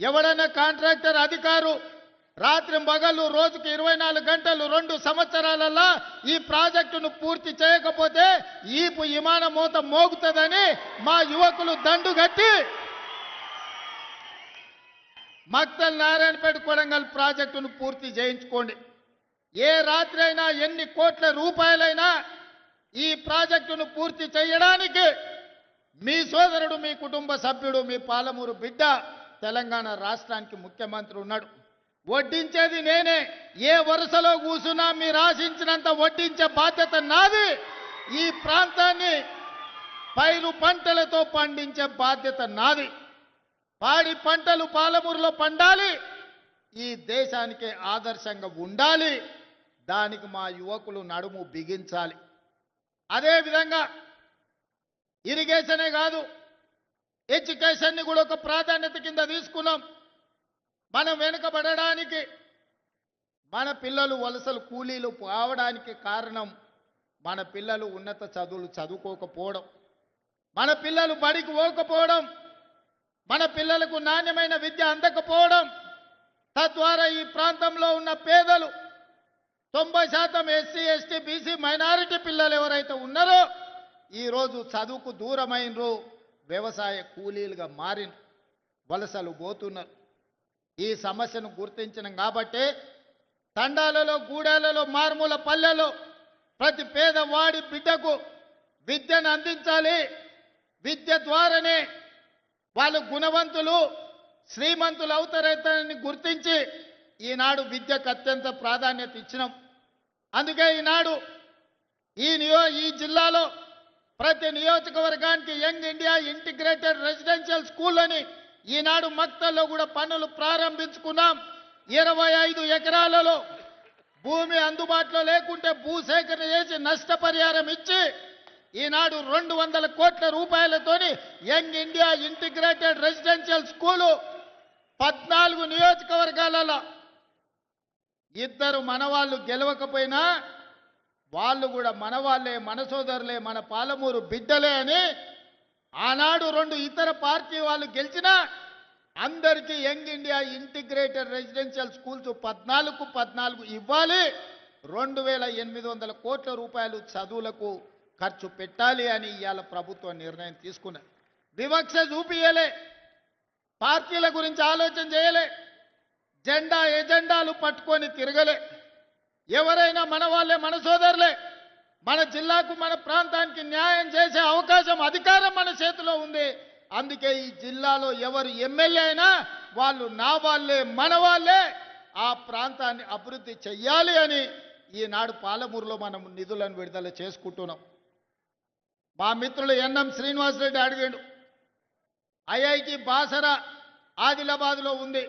ఎవడన్నా కాంట్రాక్టర్ అధికారు రాత్రి మగలు రోజుకి ఇరవై నాలుగు గంటలు రెండు సంవత్సరాలలో ఈ ప్రాజెక్టును పూర్తి చేయకపోతే ఈపు విమాన మూత మోగుతుందని మా యువకులు దండు కట్టి మక్తల్ నారాయణపేట కొడంగల్ ప్రాజెక్టును పూర్తి చేయించుకోండి. ఏ రాత్రి అయినా ఎన్ని కోట్ల రూపాయలైనా ఈ ప్రాజెక్టును పూర్తి చేయడానికి మీ సోదరుడు మీ కుటుంబ సభ్యుడు మీ పాలమూరు బిడ్డ తెలంగాణ రాష్ట్రానికి ముఖ్యమంత్రి ఉన్నాడు. వడ్డించేది నేనే. ఏ వరుసలో కూసున్నా మీరు ఆశించినంత వడ్డించే బాధ్యత నాది. ఈ ప్రాంతాన్ని పైరు పంటలతో పండించే బాధ్యత నాది. పాడి పంటలు పాలమూరులో పండాలి. ఈ దేశానికి ఆదర్శంగా ఉండాలి. దానికి మా యువకులు నడుము బిగించాలి. అదేవిధంగా ఇరిగేషనే కాదు ఎడ్యుకేషన్ని కూడా ఒక ప్రాధాన్యత కింద తీసుకున్నాం. మనం వెనుకబడడానికి మన పిల్లలు వలసలు కూలీలు కావడానికి కారణం మన పిల్లలు ఉన్నత చదువులు చదువుకోకపోవడం. మన పిల్లలు బడికి పోకపోవడం. మన పిల్లలకు నాణ్యమైన విద్య అందకపోవడం. తద్వారా ఈ ప్రాంతంలో ఉన్న పేదలు తొంభై శాతం ఎస్సీ ఎస్టీ బీసీ మైనారిటీ పిల్లలు ఎవరైతే ఉన్నారో ఈరోజు చదువుకు దూరమైనరు. వ్యవసాయ కూలీలుగా మారిన వలసలు పోతున్నారు. ఈ సమస్యను గుర్తించినాం కాబట్టి తండాలలో గూడాలలో మారుమూల పల్లెలో ప్రతి పేదవాడి బిడ్డకు విద్యను అందించాలి. విద్య ద్వారానే వాళ్ళు గుణవంతులు శ్రీమంతులు అవుతారైతారని గుర్తించి ఈనాడు విద్యకు అత్యంత ప్రాధాన్యత ఇచ్చినాం. అందుకే ఈనాడు ఈ నియో ఈ జిల్లాలో ప్రతి నియోజకవర్గానికి young India integrated residential school అని ఈనాడు మక్తల్లో కూడా పనులు ప్రారంభించుకున్నాం. ఇరవై ఐదు ఎకరాలలో భూమి అందుబాటులో లేకుంటే భూసేకరణ చేసి నష్టపరిహారం ఇచ్చి ఈనాడు రెండు వందల కోట్ల రూపాయలతోని young India integrated residential school పద్నాలుగు నియోజకవర్గాలలో ఇద్దరు మనవాళ్ళు గెలవకపోయినా వాళ్ళు కూడా మనవాళ్ళే మన సోదరులే మన పాలమూరు బిడ్డలే అని ఆనాడు రెండు ఇతర పార్టీ వాళ్ళు గెలిచినా అందరికీ young India integrated residential schools పద్నాలుగు పద్నాలుగు ఇవ్వాలి. రెండు వేల ఎనిమిది వందల కోట్ల రూపాయలు చదువులకు ఖర్చు పెట్టాలి అని ఇవాళ ప్రభుత్వం నిర్ణయం తీసుకున్నది. వివక్ష చూపియలే. పార్టీల గురించి ఆలోచన చేయలే. జెండా ఎజెండాలు పట్టుకొని తిరగలే. ఎవరైనా మన వాళ్ళే మన సోదరులే మన జిల్లాకు మన ప్రాంతానికి న్యాయం చేసే అవకాశం అధికారం మన చేతిలో ఉంది. అందుకే ఈ జిల్లాలో ఎవరు ఎమ్మెల్యే అయినా వాళ్ళు నా వాళ్ళే మన వాళ్ళే. ఆ ప్రాంతాన్ని అభివృద్ధి చెయ్యాలి అని ఈనాడు పాలమూరులో మనం నిధులను విడుదల చేసుకుంటున్నాం. మా మిత్రులు ఎన్ఎం శ్రీనివాసరెడ్డి అడిగాడు ఐఐటి బాసర ఆదిలాబాద్లో ఉంది.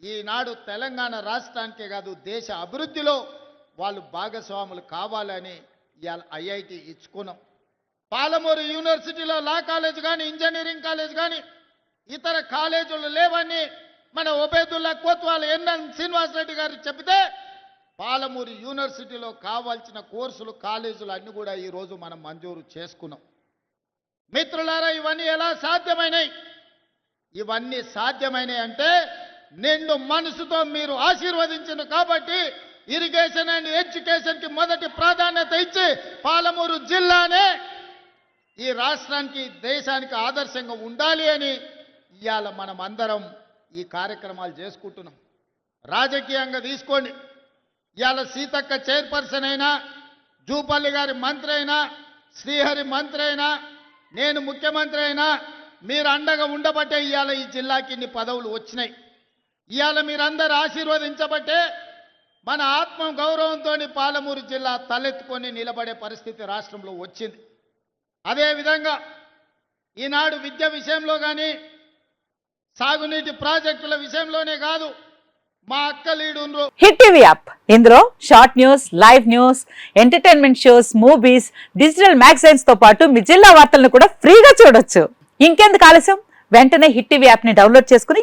ఈనాడు తెలంగాణ రాష్ట్రానికే కాదు దేశ అభివృద్ధిలో వాళ్ళు భాగస్వాములు కావాలని ఇవాళ ఐఐటి ఇచ్చుకున్నాం. పాలమూరు యూనివర్సిటీలో లా కాలేజ్ కానీ ఇంజనీరింగ్ కాలేజ్ కానీ ఇతర కాలేజీలు లేవని మన ఉబేదుల్లా కోత్వాల్ ఎన్ఎన్ శ్రీనివాసరెడ్డి గారు చెబితే పాలమూరు యూనివర్సిటీలో కావాల్సిన కోర్సులు కాలేజీలు అన్ని కూడా ఈరోజు మనం మంజూరు చేసుకున్నాం. మిత్రులారా ఇవన్నీ ఎలా సాధ్యమైనాయి? ఇవన్నీ సాధ్యమైనవి అంటే నిండు మనసుతో మీరు ఆశీర్వదించిన కాబట్టి ఇరిగేషన్ అండ్ ఎడ్యుకేషన్కి మొదటి ప్రాధాన్యత ఇచ్చి పాలమూరు జిల్లానే ఈ రాష్ట్రానికి దేశానికి ఆదర్శంగా ఉండాలి అని ఇవాళ మనం అందరం ఈ కార్యక్రమాలు చేసుకుంటున్నాం. రాజకీయంగా తీసుకోండి. ఇవాళ సీతక్క చైర్పర్సన్ అయినా జూపల్లి గారి మంత్రి అయినా శ్రీహరి మంత్రి అయినా నేను ముఖ్యమంత్రి అయినా మీరు అండగా ఉండబట్టే ఇవాళ ఈ జిల్లాకి ఇన్ని పదవులు వచ్చినాయి. ఇవాళ మీరందరూ ఆశీర్వదించబట్టే మన ఆత్మ గౌరవంతో పాలమూరు జిల్లా తలెత్తుకొని నిలబడే పరిస్థితి రాష్ట్రంలో వచ్చింది. అదేవిధంగా ఈనాడు విద్య విషయంలో కానీ సాగునీటి ప్రాజెక్టుల విషయంలోనే కాదు మా అక్క లీడు హిట్ టీవీ యాప్. ఇందులో short news live news entertainment shows movies digital మ్యాగజైన్స్తో పాటు మీ జిల్లా వార్తలను కూడా ఫ్రీగా చూడొచ్చు. ఇంకెందుకు ఆలస్యం? వెంటనే హిట్ టీవీ యాప్ని డౌన్లోడ్ చేసుకుని